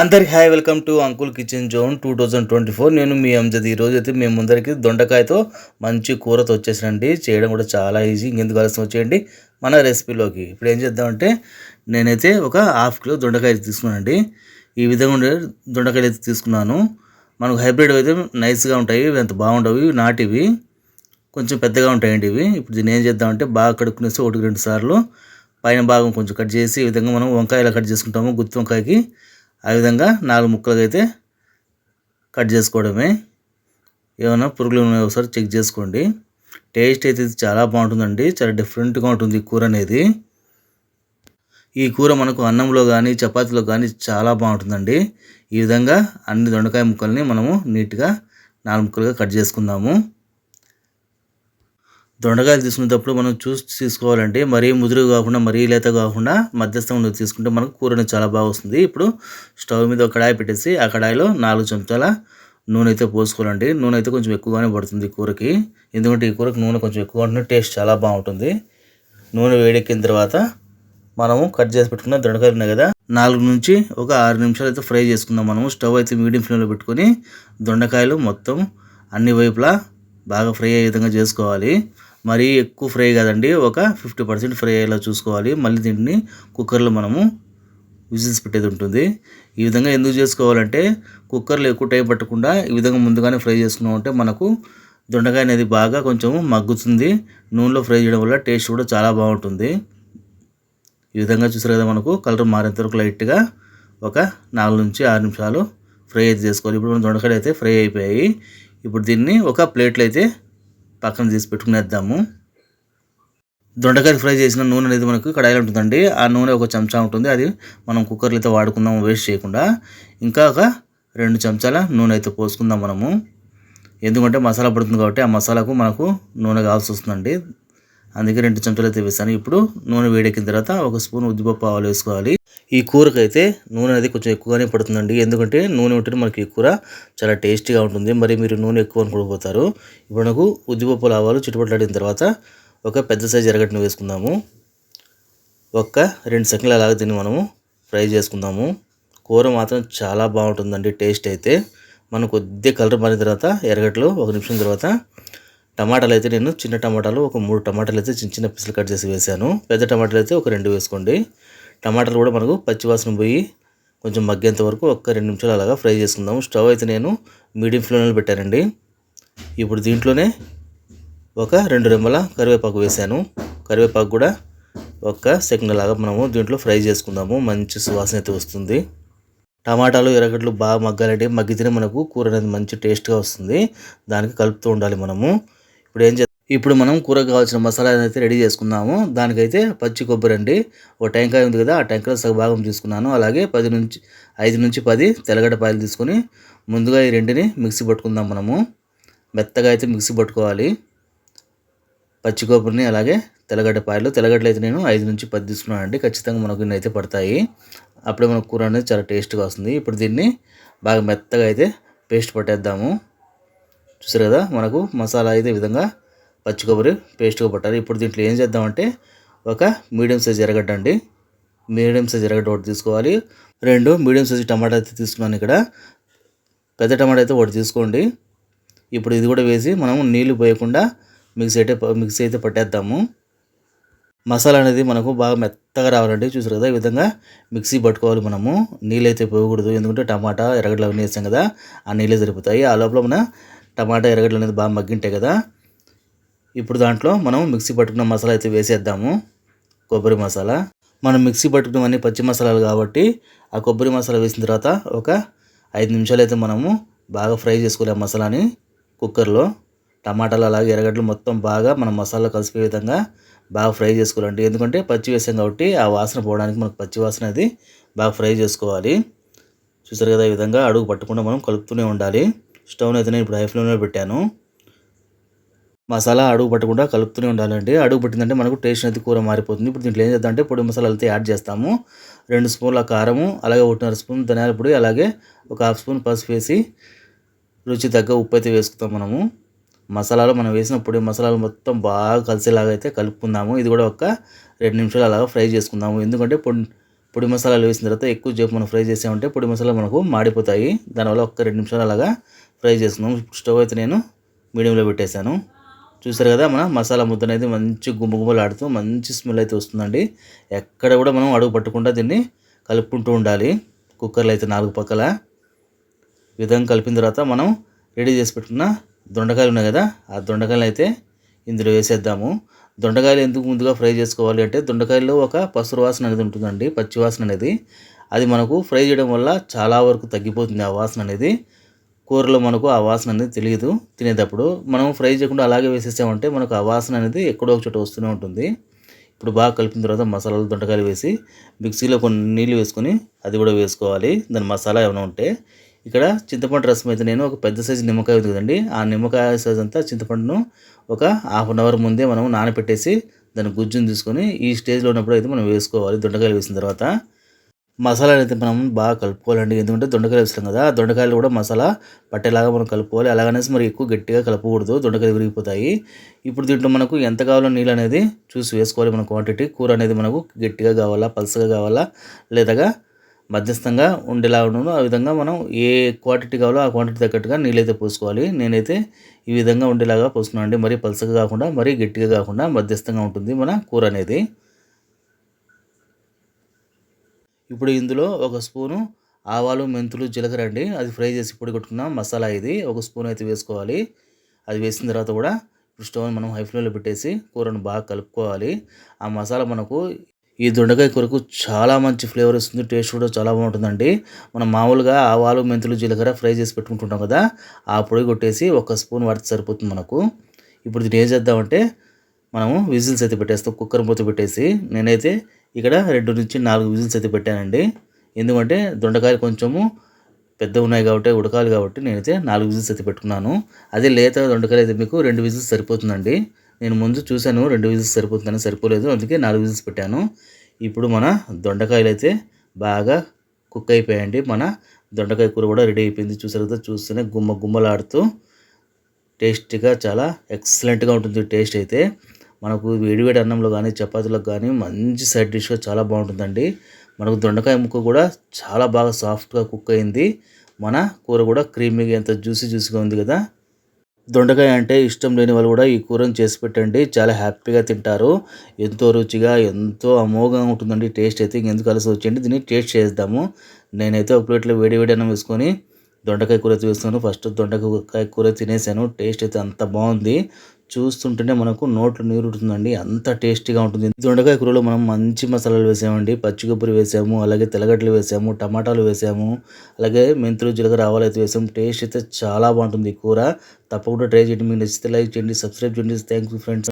అందరికి hi welcome to uncle kitchen zone two thousand twenty four. నేను మీ అంజద్. ఈరోజు అయితే మేము ముందరికి దొండకాయతో మంచి కూరతో వచ్చేసానండి. చేయడం కూడా చాలా ఈజీ. ఇంకెందుకు ఆలస్యం వచ్చేయండి. మన రెసిపీలోకి. ఇప్పుడు ఏం చేద్దామంటే నేనైతే ఒక హాఫ్ కిలో దొండకాయ తీసుకున్నానండి. ఈ విధంగా ఉండే దొండకాయలు అయితే తీసుకున్నాను. మనకు హైబ్రిడ్ అయితే నైస్గా ఉంటాయి ఇవి అంత బాగుండవు ఇవి నాటివి కొంచెం పెద్దగా ఉంటాయండి ఇవి. ఇప్పుడు దీన్ని ఏం చేద్దామంటే బాగా కడుక్కునేసి ఒకటి రెండు సార్లు పైన భాగం కొంచెం కట్ చేసి ఈ విధంగా మనం వంకాయలా కట్ చేసుకుంటాము గుత్తి వంకాయకి. ఆ విధంగా నాలుగు ముక్కలుగా అయితే కట్ చేసుకోవడమే. ఏమైనా పురుగులు ఉన్నాయో ఒకసారి చెక్ చేసుకోండి. టేస్ట్ అయితే చాలా బాగుంటుందండి. చాలా డిఫరెంట్గా ఉంటుంది ఈ కూర అనేది. ఈ కూర మనకు అన్నంలో కానీ చపాతీలో కానీ చాలా బాగుంటుందండి. ఈ విధంగా అన్ని దొండకాయ ముక్కల్ని మనము నీట్గా నాలుగు ముక్కలుగా కట్ చేసుకుందాము. దొండకాయలు తీసుకునేటప్పుడు మనం చూసి తీసుకోవాలంటే మరీ ముదురు కాకుండా మరీ లేత కాకుండా మధ్యస్థంలో తీసుకుంటే మనకు కూర అనేది చాలా బాగా వస్తుంది. ఇప్పుడు స్టవ్ మీద ఒక కడాయి పెట్టేసి ఆ కడాయిలో నాలుగు చెంచాల నూనె అయితే పోసుకోవాలండి. నూనె అయితే కొంచెం ఎక్కువగానే పడుతుంది కూరకి. ఎందుకంటే ఈ కూరకి నూనె కొంచెం ఎక్కువ ఉంటుంది టేస్ట్ చాలా బాగుంటుంది. నూనె వేడెక్కిన తర్వాత మనము కట్ చేసి పెట్టుకున్న దొండకాయలు ఉన్నాయి కదా నాలుగు నుంచి ఒక ఆరు నిమిషాలు అయితే ఫ్రై చేసుకుందాం మనము. స్టవ్ అయితే మీడియం ఫ్లేమ్లో పెట్టుకొని దొండకాయలు మొత్తం అన్ని వైపులా బాగా ఫ్రై అయ్యే విధంగా చేసుకోవాలి. మరీ ఎక్కువ ఫ్రై కాదండి. ఒక ఫిఫ్టీ పర్సెంట్ ఫ్రై అయ్యేలా చూసుకోవాలి. మళ్ళీ దీన్ని కుక్కర్లో మనము విజిల్స్ పెట్టేది ఉంటుంది. ఈ విధంగా ఎందుకు చేసుకోవాలంటే కుక్కర్లో ఎక్కువ టైం పట్టకుండా ఈ విధంగా ముందుగానే ఫ్రై చేసుకున్నామంటే మనకు దొండకాయ అనేది బాగా కొంచెం మగ్గుతుంది. నూనెలో ఫ్రై చేయడం వల్ల టేస్ట్ కూడా చాలా బాగుంటుంది. ఈ విధంగా చూసారు కదా మనకు కలర్ మారేంత వరకు లైట్గా ఒక నాలుగు నుంచి ఆరు నిమిషాలు ఫ్రై అయితే చేసుకోవాలి. ఇప్పుడు మన దొండకాయలు అయితే ఫ్రై అయిపోయాయి. ఇప్పుడు దీన్ని ఒక ప్లేట్లో అయితే పక్కన తీసి పెట్టుకునేద్దాము. దొండకాయ ఫ్రై చేసిన నూనె అనేది మనకు కడాయిలో ఉంటుందండి. ఆ నూనె ఒక చెంచా ఉంటుంది. అది మనం కుక్కర్లో అయితే వాడుకుందాం వేస్ట్ చేయకుండా. ఇంకా ఒక రెండు చెంచాల నూనె అయితే పోసుకుందాం మనము. ఎందుకంటే మసాలా పడుతుంది కాబట్టి ఆ మసాలాకు మనకు నూనె కావాల్సి వస్తుందండి. అందుకే రెండు చెంచాలు అయితే వేసాను. ఇప్పుడు నూనె వేడెక్కిన తర్వాత ఒక స్పూన్ ఉద్దిపప్పు ఆవాలు వేసుకోవాలి. ఈ కూరకైతే నూనె అనేది కొంచెం ఎక్కువగానే పడుతుందండి. ఎందుకంటే నూనె ఉంటే మనకి ఈ కూర చాలా టేస్టీగా ఉంటుంది. మరి మీరు నూనె ఎక్కువ అనుకోకపోతారు. ఇప్పుడు మనకు ఉద్దిపప్పు ఆవాలు చుట్టుపట్లాడిన తర్వాత ఒక పెద్ద సైజు ఎరగడ్డను వేసుకుందాము. ఒక్క రెండు సెకండ్లు అలాగే తిని మనము ఫ్రై చేసుకుందాము. కూర మాత్రం చాలా బాగుంటుందండి టేస్ట్ అయితే. మనం కొద్దిగా కలర్ మారిన తర్వాత ఎరగట్లు ఒక నిమిషం తర్వాత టమాటాలు అయితే నేను చిన్న టమాటాలు ఒక మూడు టమాటాలు అయితే చిన్న చిన్న పీసులు కట్ చేసి వేసాను పెద్ద టమాటాలు అయితే ఒక రెండు వేసుకోండి. టమాటాలు కూడా మనకు పచ్చివాసన పోయి కొంచెం మగ్గేంత వరకు ఒక రెండు నిమిషాలు అలాగా ఫ్రై చేసుకుందాము స్టవ్ అయితే నేను మీడియం ఫ్లేమ్లో పెట్టానండి. ఇప్పుడు దీంట్లోనే ఒక రెండు రెమ్మల కరివేపాకు వేసాను కరివేపాకు కూడా ఒక సెకండ్ లాగా మనము దీంట్లో ఫ్రై చేసుకుందాము. మంచి సువాసన అయితే వస్తుంది. టమాటాలు ఎర్రగడ్డలు బాగా మగ్గాలంటే మగ్గితేనే మనకు కూర అనేది మంచి టేస్ట్గా వస్తుంది. దానికి కలుపుతూ ఉండాలి మనము. ఇప్పుడు ఏం చేద్దాం? ఇప్పుడు మనం కూరకు కావాల్సిన మసాలా అయితే రెడీ చేసుకుందాము దానికైతే పచ్చి కొబ్బరి అండి. ఒక టెంకాయ ఉంది కదా ఆ టెంకాయ సగ భాగం తీసుకున్నాను. అలాగే పది నుంచి ఐదు నుంచి పది తెల్లగడ్డ పాయలు తీసుకొని ముందుగా ఈ రెండిని మిక్సీ పట్టుకుందాం మనము. మెత్తగా అయితే మిక్సీ పట్టుకోవాలి. పచ్చి కొబ్బరిని అలాగే తెల్లగడ్డ పాయలు. తెల్లగడ్డలు అయితే నేను ఐదు నుంచి పది తీసుకున్నాను అండి. ఖచ్చితంగా మనకు ఇన్ని అయితే పడతాయి. అప్పుడే మన కూర అనేది చాలా టేస్ట్గా వస్తుంది. ఇప్పుడు దీన్ని బాగా మెత్తగా అయితే పేస్ట్ పట్టేద్దాము. చూసారు కదా మనకు మసాలా అయితే విధంగా పచ్చి కొబ్బరి పేస్ట్గా పట్టాలి. ఇప్పుడు దీంట్లో ఏం చేద్దామంటే ఒక మీడియం సైజ్ ఎరగడ్డ అండి. మీడియం సైజ్ ఎరగడ్డ ఒకటి తీసుకోవాలి. రెండు మీడియం సైజ్ టమాటా అయితే తీసుకున్నాను ఇక్కడ. పెద్ద టమాటా అయితే ఒకటి తీసుకోండి. ఇప్పుడు ఇది కూడా వేసి మనము నీళ్ళు పోయకుండా మిక్సీ అయితే మిక్సీ అయితే పట్టేద్దాము. మసాలా అనేది మనకు బాగా మెత్తగా రావాలండి. చూసారు కదా ఈ విధంగా మిక్సీ పట్టుకోవాలి మనము. నీళ్ళు అయితే పోయకూడదు. ఎందుకంటే టమాటా ఎరగడ్డలు అవన్నీ వేసాం కదా ఆ నీళ్ళే సరిపోతాయి. ఆ లోపల మన టమాటా ఎరగడ్డలు అనేది బాగా మగ్గింటాయి కదా. ఇప్పుడు దాంట్లో మనం మిక్సీ పట్టుకున్న మసాలా అయితే వేసేద్దాము. కొబ్బరి మసాలా. మనం మిక్సీ పట్టుకున్నవన్నీ పచ్చి మసాలాలు కాబట్టి ఆ కొబ్బరి మసాలా వేసిన తర్వాత ఒక ఐదు నిమిషాలు అయితే మనము బాగా ఫ్రై చేసుకోవాలి ఆ మసాలాని కుక్కర్లో. టమాటాలు అలాగే ఎర్రగడ్డలు మొత్తం బాగా మన మసాలా కలిసిపోయే విధంగా బాగా ఫ్రై చేసుకోవాలండి. ఎందుకంటే పచ్చి వేసాం కాబట్టి ఆ వాసన పోవడానికి మనకు పచ్చి వాసన అది బాగా ఫ్రై చేసుకోవాలి. చూసారు కదా ఈ విధంగా అడుగు పట్టకుండా మనం కలుపుతూనే ఉండాలి. స్టవ్ని అయితే నేను ఇప్పుడు హై ఫ్లేమ్లో పెట్టాను. మసాలా అడుగు పట్టకుండా కలుపుతూనే ఉండాలండి. అడుగు పట్టిందంటే మనకు టేస్ట్ అనేది కూర మారిపోతుంది. ఇప్పుడు దీంట్లో ఏం చేద్దామంటే పొడి మసాలాలు అయితే యాడ్ చేస్తాము. రెండు స్పూన్ల కారము అలాగే ఒకటిన్నర స్పూన్ ధనియాల పొడి అలాగే ఒక హాఫ్ స్పూన్ పసుపు వేసి రుచి తగ్గ ఉప్పు అయితే వేసుకుంటాం మనము. మసాలాలు మనం వేసిన పొడి మసాలాలు మొత్తం బాగా కలిసేలాగా అయితే కలుపుకుందాము. ఇది కూడా ఒక రెండు నిమిషాలు అలాగా ఫ్రై చేసుకుందాము. ఎందుకంటే పొడి పొడి మసాలాలు వేసిన తర్వాత ఎక్కువ సేపు మనం ఫ్రై చేసామంటే పొడి మసాలా మనకు మాడిపోతాయి. దానివల్ల ఒక్క రెండు నిమిషాలు అలాగా ఫ్రై చేసుకున్నాం స్టవ్ అయితే నేను మీడియంలో పెట్టేశాను. చూసారు కదా మన మసాలా ముద్ద అనేది మంచి గుమ్మగుమ్మలాడుతూ మంచి స్మెల్ అయితే వస్తుందండి. ఎక్కడ కూడా మనం అడుగు పట్టకుండా దీన్ని కలుపుకుంటూ ఉండాలి. కుక్కర్లో అయితే నాలుగు పక్కల విధంగా కలిపిన తర్వాత మనం రెడీ చేసి పెట్టుకున్న దొండకాయలు ఉన్నాయి కదా ఆ దొండకాయలు అయితే ఇందులో వేసేద్దాము. దొండకాయలు ఎందుకు ముందుగా ఫ్రై చేసుకోవాలి అంటే దొండకాయల్లో ఒక పసురు వాసన అనేది ఉంటుందండి పచ్చి వాసన అనేది. అది మనకు ఫ్రై చేయడం వల్ల చాలా వరకు తగ్గిపోతుంది ఆ వాసన అనేది. కూరలో మనకు ఆ వాసన అనేది తెలియదు. తినేటప్పుడు మనం ఫ్రై చేయకుండా అలాగే వేసేసామంటే మనకు ఆ వాసన అనేది ఎక్కడో ఒక చోట వస్తూనే ఉంటుంది. ఇప్పుడు బాగా కలిపిన తర్వాత మసాలాలు దొండకాయలు వేసి మిక్సీలో కొన్ని నీళ్ళు వేసుకొని అది కూడా వేసుకోవాలి. దాని మసాలా ఏమైనా ఉంటే ఇక్కడ చింతపండు రసం అయితే నేను ఒక పెద్ద సైజు నిమ్మకాయ ఉంది కదండి. ఆ నిమ్మకాయ సైజ్ అంతా చింతపండును ఒక హాఫ్ అన్ అవర్ ముందే మనం నానబెట్టేసి దాని గుజ్జును తీసుకొని ఈ స్టేజ్లో ఉన్నప్పుడు అయితే మనం వేసుకోవాలి. దొండకాయలు వేసిన తర్వాత మసాలాలు అయితే మనం బాగా కలుపుకోవాలండి. ఎందుకంటే దొండకాయలు వేస్తాం కదా దొండకాయలు కూడా మసాలా పట్టేలాగా మనం కలుపుకోవాలి. అలాగనేసి మరి ఎక్కువ గట్టిగా కలపకూడదు. దొండకాయలు విరిగిపోతాయి. ఇప్పుడు దీంట్లో మనకు ఎంత కావాలో నీళ్ళు అనేది చూసి వేసుకోవాలి మన క్వాంటిటీ కూర అనేది మనకు గట్టిగా కావాలా పల్సగా కావాలా లేదా మధ్యస్థంగా ఉండేలా ఉండను. ఆ విధంగా మనం ఏ క్వాంటిటీ కావాలో ఆ క్వాంటిటీ తగ్గట్టుగా నీళ్ళైతే పోసుకోవాలి. నేనైతే ఈ విధంగా ఉండేలాగా పోసుకున్నాను అండి మరీ పలసగా కాకుండా మరీ గట్టిగా కాకుండా మధ్యస్థంగా ఉంటుంది మన కూర అనేది. ఇప్పుడు ఇందులో ఒక స్పూను ఆవాలు మెంతులు జీలకర్ర అండి. అది ఫ్రై చేసి పొడి కొట్టుకున్న మసాలా ఇది. ఒక స్పూన్ అయితే వేసుకోవాలి. అది వేసిన తర్వాత కూడా ఇప్పుడు స్టవ్ మనం హై ఫ్లేమ్లో పెట్టేసి కూరను బాగా కలుపుకోవాలి. ఆ మసాలా మనకు ఈ దొండకాయ కూరకు చాలా మంచి ఫ్లేవర్ వస్తుంది. టేస్ట్ కూడా చాలా బాగుంటుందండి. మనం మామూలుగా ఆవాలు మెంతులు జీలకర్ర ఫ్రై చేసి పెట్టుకుంటుంటాం కదా ఆ పొడి కొట్టేసి ఒక స్పూన్ వాడితే సరిపోతుంది మనకు. ఇప్పుడు దీన్ని ఏం చేద్దామంటే మనము విజిల్స్ అయితే పెట్టేస్తాం కుక్కర్ మూత పెట్టేసి. నేనైతే ఇక్కడ రెండు నుంచి నాలుగు విజిల్స్ అయితే పెట్టానండి. ఎందుకంటే దొండకాయలు కొంచెము పెద్ద ఉన్నాయి కాబట్టి ఉడకాలి కాబట్టి నేనైతే నాలుగు విజిల్స్ అయితే పెట్టుకున్నాను. అదే లేత దొండకాయలు అయితే మీకు రెండు విజిల్స్ సరిపోతుందండి. నేను ముందు చూశాను రెండు విజిల్స్ సరిపోతుందని సరిపోలేదు. అందుకే నాలుగు విజిల్స్ పెట్టాను. ఇప్పుడు మన దొండకాయలు అయితే బాగా కుక్ అయిపోయాయండి. మన దొండకాయ కూర కూడా రెడీ అయిపోయింది. చూసారు కదా చూస్తూనే గుమ్మ గుమ్మలాడుతూ టేస్టీగా చాలా ఎక్సలెంట్గా ఉంటుంది టేస్ట్ అయితే. మనకు వేడివేడి అన్నంలో కానీ చపాతీలకు కానీ మంచి సైడ్ డిష్గా చాలా బాగుంటుందండి. మనకు దొండకాయ ముక్క కూడా చాలా బాగా సాఫ్ట్గా కుక్ అయింది. మన కూర కూడా క్రీమీగా ఎంత జ్యూసీ జ్యూసీగా ఉంది కదా. దొండకాయ అంటే ఇష్టం లేని వాళ్ళు కూడా ఈ కూరను చేసి పెట్టండి. చాలా హ్యాపీగా తింటారు. ఎంతో రుచిగా ఎంతో అమోఘంగా ఉంటుందండి. టేస్ట్ అయితే ఇంకెందుకు కలిసి వచ్చేయండి. దీన్ని టేస్ట్ చేద్దాము. నేనైతే ఒక ప్లేట్లో వేడి వేడి అన్నం వేసుకొని దొండకాయ కూర వేస్తున్నాను. ఫస్ట్ దొండకాయ కూర తినేసాను. టేస్ట్ అయితే అంత బాగుంది. చూస్తుంటేనే మనకు నోట్లు నీరుతుందండి అంత టేస్టీగా ఉంటుంది. దొండకాయ కూరలో మనం మంచి మసాలాలు వేసామండి. పచ్చి కొబ్బరి వేసాము అలాగే తెల్లగడ్డలు వేసాము టమాటాలు వేసాము అలాగే మెంతులు జీలకర్ర ఆవాలు అయితే వేసాము. టేస్ట్ అయితే చాలా బాగుంటుంది కూర. తప్పకుండా ట్రై చేయండి. మీకు నచ్చితే లైక్ చేయండి సబ్స్క్రైబ్ చేయండి. Thank you friends